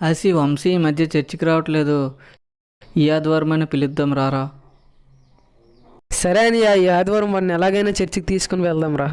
అసి వంశీ ఈ మధ్య చర్చికి రావట్లేదు. ఈ ఆదివారం అయినా పిలుద్దాం రారా. సరే అని ఈ ఆదివారం వాడిని ఎలాగైనా చర్చికి తీసుకుని వెళ్దాం రా.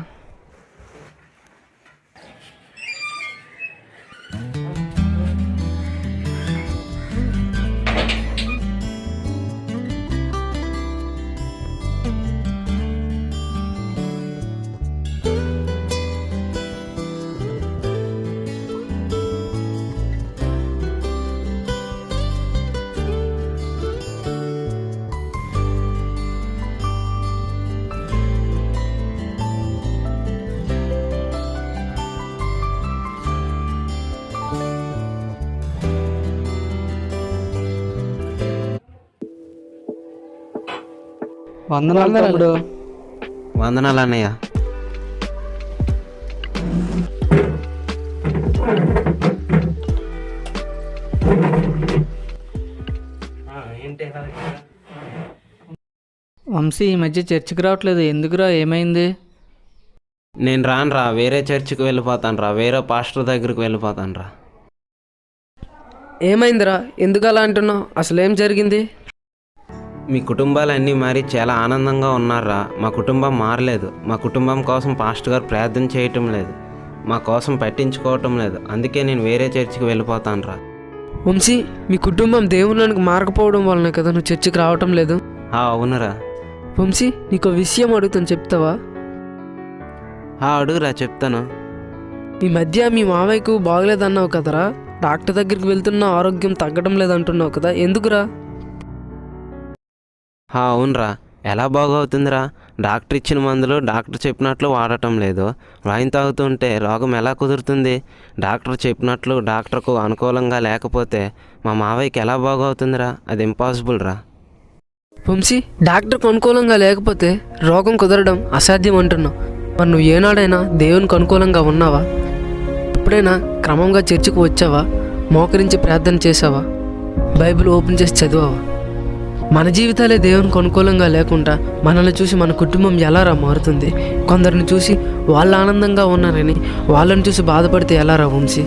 వందనాలు తమ్ముడు. వందనాలు అన్నయ్య వంశీ ఈ మధ్య చర్చికి రావట్లేదు. ఎందుకురా? ఏమైంది? నేను రాను రా వేరే చర్చికి వెళ్ళిపోతాను రా వేరే పాస్టర్ దగ్గరికి వెళ్ళిపోతాను రా ఏమైందిరా? ఎందుకు అలా అంటున్నావు? అసలు ఏం జరిగింది? మీ కుటుంబాలన్నీ మారి చాలా ఆనందంగా ఉన్నారా? మా కుటుంబం మారలేదు. మా కుటుంబం కోసం పాస్టర్ గారు ప్రార్థన చేయటం లేదు. మా కోసం పట్టించుకోవటం లేదు. అందుకే నేను వేరే చర్చికి వెళ్ళిపోతాను రా వంశీ మీ కుటుంబం దేవునికి మారకపోవడం వలన కదా నువ్వు చర్చికి రావటం లేదు? ఆ, అవునురా. వంశీ నీకు విషయం అడుగుతాను చెప్తావా? ఆ, అడుగురా చెప్తాను. ఈ మధ్య మీ మామయ్యకు బాగలేదన్నావు కదరా? డాక్టర్ దగ్గరికి వెళ్తున్న ఆరోగ్యం తగ్గడం లేదంటున్నావు కదా ఎందుకురా? అవునురా. ఎలా బాగవుతుందిరా? డాక్టర్ ఇచ్చిన మందులు డాక్టర్ చెప్పినట్లు వాడటం లేదు. వైన్ తాగుతుంటే రోగం ఎలా కుదురుతుంది? డాక్టర్ చెప్పినట్లు డాక్టర్కు అనుకూలంగా లేకపోతే మా మావయ్యకి ఎలా బాగవుతుందిరా? అది ఇంపాసిబుల్ రా. వంశీ డాక్టర్కు అనుకూలంగా లేకపోతే రోగం కుదరడం అసాధ్యం అంటున్నావు. మరి నువ్వు ఏనాడైనా దేవునికి అనుకూలంగా ఉన్నావా? ఎప్పుడైనా క్రమంగా చర్చికి వచ్చావా? మోకరించి ప్రార్థన చేసావా బైబిల్ ఓపెన్ చేసి చదివావా? మన జీవితాలే దేవునికి అనుకూలంగా లేకుండా మనల్ని చూసి మన కుటుంబం ఎలారా మారుతుంది? కొందరిని చూసి వాళ్ళు ఆనందంగా ఉన్నారని వాళ్ళని చూసి బాధపడితే ఎలారా వంశీ?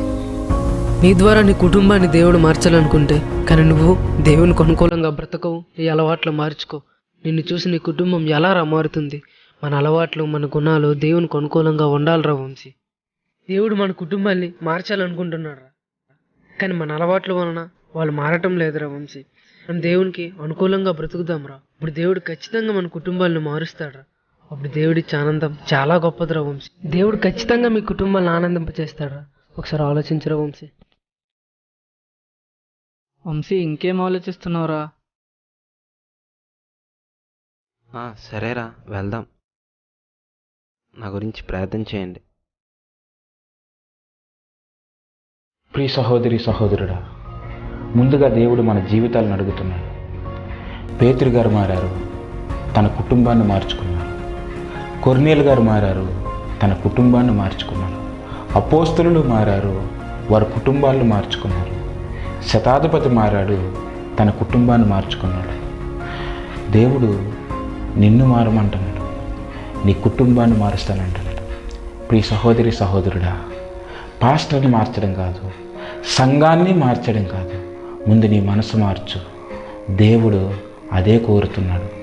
నీ ద్వారా నీ కుటుంబాన్ని దేవుడు మార్చాలనుకుంటే కానీ నువ్వు దేవునికి అనుకూలంగా బ్రతకవు నీ అలవాట్లు మార్చుకో. నిన్ను చూసి నీ కుటుంబం ఎలారా మారుతుంది? మన అలవాట్లు మన గుణాలు దేవునికి అనుకూలంగా ఉండాలిరా వంశీ. దేవుడు మన కుటుంబాన్ని మార్చాలనుకుంటున్నాడు కానీ మన అలవాట్ల వలన వాళ్ళు మారటం లేదురా వంశీ. మనం దేవునికి అనుకూలంగా బ్రతుకుదాంరా. ఇప్పుడు దేవుడు ఖచ్చితంగా మన కుటుంబాలను మారుస్తాడురా. అప్పుడు దేవుడిచ్చే ఆనందం చాలా గొప్పదిరా వంశీ. దేవుడు ఖచ్చితంగా మీ కుటుంబాలను ఆనందింపచేస్తాడురా. ఒకసారి ఆలోచించరా వంశీ. వంశీ ఇంకేం ఆలోచిస్తున్నావురా? ఆ, సరేరా వెళ్దాం. నా గురించి ప్రార్థన చేయండి. ప్రియ సహోదరి సహోదరుడా ముందుగా దేవుడు మన జీవితాలను అడుగుతున్నాడు. పేతురు గారు మారారు తన కుటుంబాన్ని మార్చుకున్నారు కొర్నేలు గారు మారారు తన కుటుంబాన్ని మార్చుకున్నారు అపోస్తులు మారారు వారి కుటుంబాలను మార్చుకున్నారు. శతాధిపతి మారాడు తన కుటుంబాన్ని మార్చుకున్నాడు. దేవుడు నిన్ను మారమంటున్నాడు నీ కుటుంబాన్ని మారుస్తానంటున్నాడు. ప్రియ సహోదరి సహోదరుడా పాస్టర్ని మార్చడం కాదు సంఘాన్ని మార్చడం కాదు ముందు నీ మనసు మార్చు. దేవుడు అదే కోరుతున్నాడు.